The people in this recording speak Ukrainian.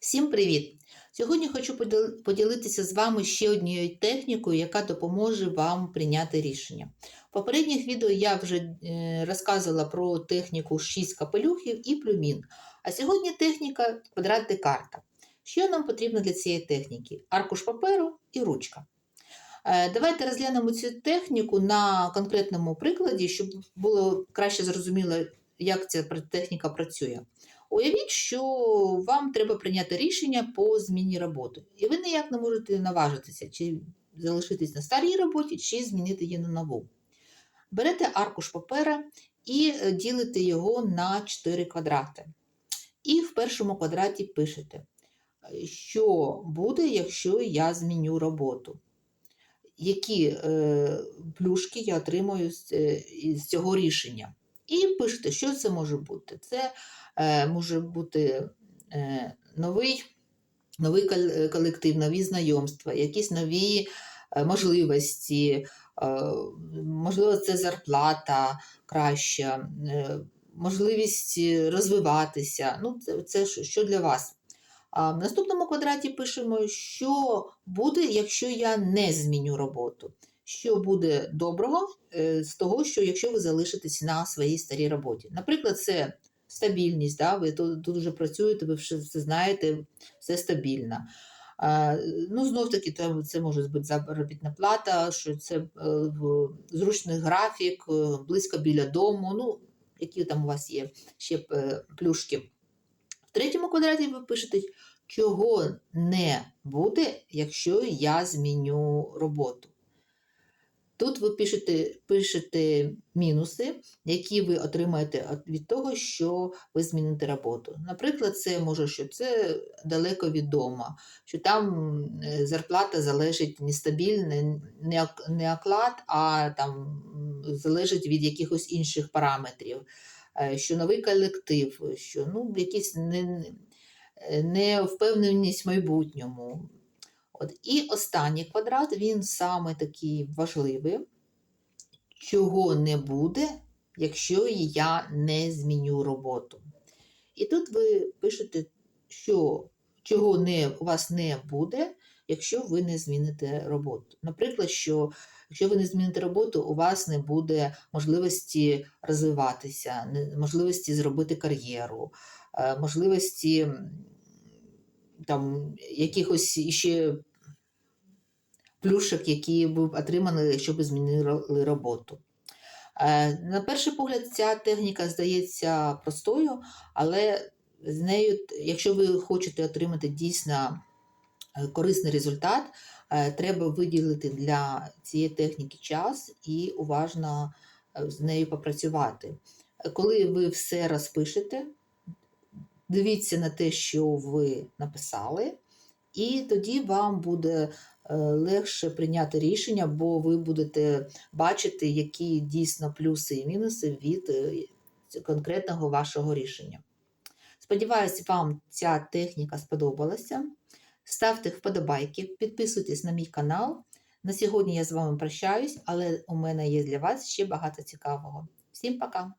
Всім привіт! Сьогодні хочу поділитися з вами ще однією технікою, яка допоможе вам прийняти рішення. В попередніх відео я вже е, розказувала про техніку 6 капелюхів і плюмін. А сьогодні техніка квадрат Декарта. Що нам потрібно для цієї техніки? Аркуш паперу і ручка. Е, Давайте розглянемо цю техніку на конкретному прикладі, щоб було краще зрозуміло, як ця техніка працює. Уявіть, що вам треба прийняти рішення по зміні роботи, і ви ніяк не можете наважитися, чи залишитись на старій роботі, чи змінити її на нову. Берете аркуш папера і е, ділите його на 4 квадрати. І в першому квадраті пишете, що буде, якщо я зміню роботу. Які е, плюшки я отримую з, е, із цього рішення. Пишете, що це може бути. Це е, може бути е, новий, новий е, колектив, нові знайомства, якісь нові е, можливості, е, можливо, це зарплата краща, е, можливість е, розвиватися. Ну, це, це що для вас. А в наступному квадраті пишемо, що буде, якщо я не зміню роботу. Що буде доброго е, з того, що якщо ви залишитесь на своїй старій роботі. Наприклад, це стабільність, да? ви тут, вже працюєте, ви все, знаєте, все стабільно. Ну, знов таки, це, може бути заробітна плата, що це е, зручний графік, е, близько біля дому, ну, які там у вас є ще плюшки. В третьому квадраті ви пишете, чого не буде, якщо я зміню роботу. Тут ви пишете, пишете мінуси, які ви отримаєте від того, що ви зміните роботу. Наприклад, це може, що це далеко від дому, що там е, зарплата залежить нестабільна, не ок- не оклад, а там залежить від якихось інших параметрів, Е, що новий колектив, що ну, якісь не, невпевненість в майбутньому. От. І останній квадрат, він саме такий важливий, чого не буде, якщо я не зміню роботу. І тут ви пишете, що чого не, у вас не буде, якщо ви не зміните роботу. Наприклад, що якщо ви не зміните роботу, у вас не буде можливості розвиватися, можливості зробити кар'єру, е, можливості там, якихось іще плюшок, які ви отримали, якщо б змінили роботу. Е, На перший погляд, ця техніка здається простою, але з нею, якщо ви хочете отримати дійсно е, корисний результат, е, треба виділити для цієї техніки час і уважно з нею попрацювати. Коли ви все розпишете, дивіться на те, що ви написали, і тоді вам буде легше прийняти рішення, бо ви будете бачити, які дійсно плюси і мінуси від е, конкретного вашого рішення. Сподіваюсь, вам ця техніка сподобалася. Ставте вподобайки, підписуйтесь на мій канал. На сьогодні я з вами прощаюсь, але у мене є для вас ще багато цікавого. Всім пока!